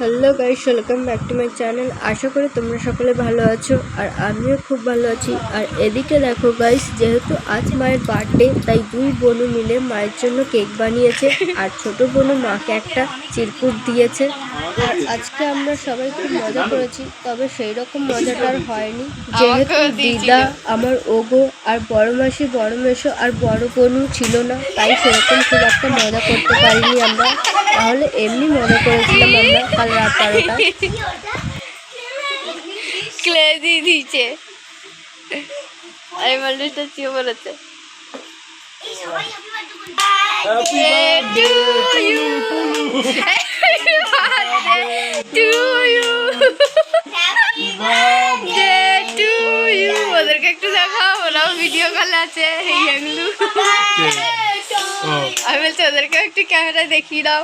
Hello guys welcome back to my channel. আশা করি তোমরা সকলে ভালো আছো আর আমিও খুব ভালো আছি। আর এদিকে দেখো গাইস যেহেতু আজ মায়ের বার্থডে তাই দুই বোনু মিলে মায়ের জন্য কেক বানিয়েছে আর ছোট বোনু মাকে একটা চিরকুট দিয়েছে। আর আজকে আমরা সবাই খুব মজা করেছি তবে সেই রকম মজাটা আর হয়নি। যেহেতু দিদা আমার ওগো আর বড় মাসি বড় মেশো আর বড় বোনু ছিল না তাই সেরকম খুব একটা মজা করতে পারিনি আমরা। তাহলে এমনি মজা করেছিলাম আমরা কাল রাত বারোটা ক্লে দিয়ে দিয়েছে আমি মানুষটা চিও বলেছে ওদেরকে একটু দেখাও ওরাও ভিডিও কলে আছে এই এগুলো আমি বলছি ওদেরকে একটু ক্যামেরায় দেখিয়ে দাও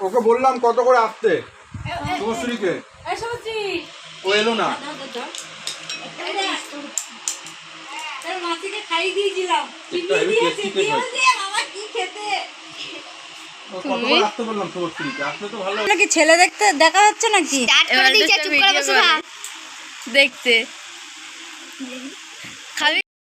ওকে বললাম কত করে আসতে? শুভশ্রীকে ও এলো না। নাকি ছেলে দেখতে দেখা হচ্ছে নাকি? দেখতে।